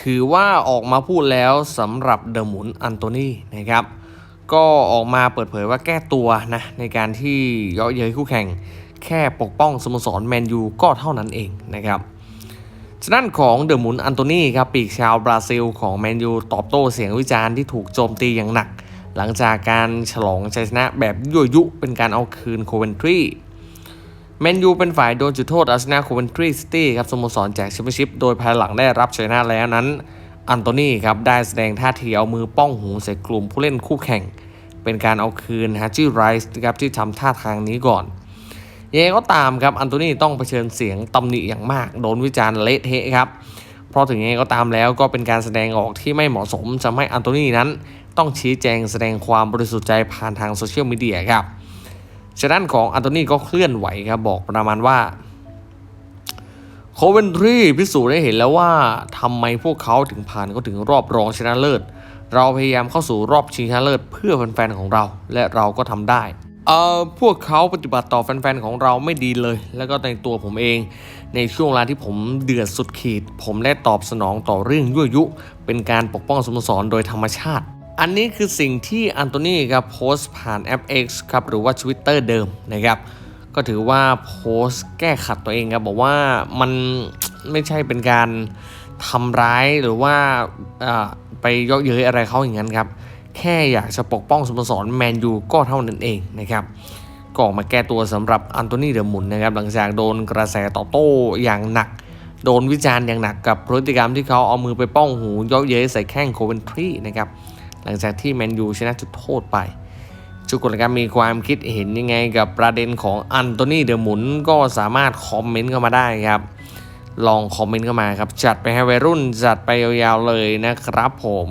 ถือว่าออกมาพูดแล้วสำหรับเดอะหมุนอันโตนีนะครับ ก็ออกมาเปิดเผยว่าแก้ตัวนะในการที่เยาะเย้ยคู่แข่งแค่ปกป้องสโมสรแมนยูก็เท่านั้นเองนะครับฉะนั้นของเดอะหมุนอันโตนีครับปีกชาวบราซิลของแมนยูตอบโต้เสียงวิจารณ์ที่ถูกโจมตีอย่างหนัก หลังจากการฉลองชัยชนะแบบยั่วยุเป็นการเอาคืนโคเวนทรี แมนยูเป็นฝ่ายโดนจุดโทษอาร์เซนอลโคเวนทรีซิตี้ครับสโมสรแจกแชมเปี้ยนชิพโดยภายหลังได้รับชัยชนะแล้วนั้น อันโตนีครับได้แสดงท่าทีเอามือป้องหูใส่กลุ่มผู้เล่นคู่แข่ง เป็นการเอาคืนฮัจจี้ไรส์ครับที่ทำท่าทางนี้ก่อนยังไงก็ตามครับอันโตนีต้องเผชิญเสียงตำหนิอย่างมาก โดนวิจารณ์เละเทะครับเพราะถึงยังไงก็ตามแล้วก็เป็นการแสดงออกที่ไม่เหมาะสมทำให้อันโตนีนั้น ต้องชี้แจงแสดงความบริสุทธิ์ใจผ่านทางโซเชียลมีเดียครับ ฉะนั้นของอันโตนีก็เคลื่อนไหวครับบอกประมาณว่าโคเวนทรีพิสูจน์ได้เห็นแล้วว่าทำไมพวกเขาถึงผ่านเขาถึงรอบรองชนะเลิศ เราพยายามเข้าสู่รอบชิงชนะเลิศเพื่อแฟนๆของเราและเราก็ทำได้เอ่อพวกเขาปฏิบัติต่อแฟนๆของเราไม่ดีเลย แล้วก็ในตัวผมเอง ในช่วงเวลาที่ผมเดือดสุดขีด ผมได้ตอบสนองต่อเรื่องยั่วยุ เป็นการปกป้องสโมสรโดยธรรมชาติ อันนี้คือสิ่งที่อันโตนีครับโพสต์ผ่านแอป X ครับหรือว่า Twitter เดิมนะครับก็ถือว่าโพสต์แก้ขัดตัวเองครับบอกว่ามันไม่ใช่เป็นการทำร้ายหรือว่าไปยาะเย้ยอะไรเขาอย่างนั้นครับ แค่อยากจะปกป้องสโมสรแมนยูก็เท่านั้นเองนะครับก็ออกมาแก้ตัวสำหรับอันโตนีเดอร์มุนนะครับหลังจากโดนกระแสต่อโต้อย่างหนัก โดนวิจารณ์อย่างหนักกับพฤติกรรมที่เขาเอามือไปป้องหูยาะเย้ยใส่แข้งโคเวนทรีนะครับ หลังจากที่แมนยูชนะจุดโทษไปทุกคนครับมีความคิดเห็นยังไงกับประเด็นของอันโตนีเดอร์มุนก็สามารถคอมเมนต์เข้ามาได้ครับ ลองคอมเมนต์เข้ามาครับ จัดไปให้วัยรุ่นจัดไปยาวๆเลยนะครับผม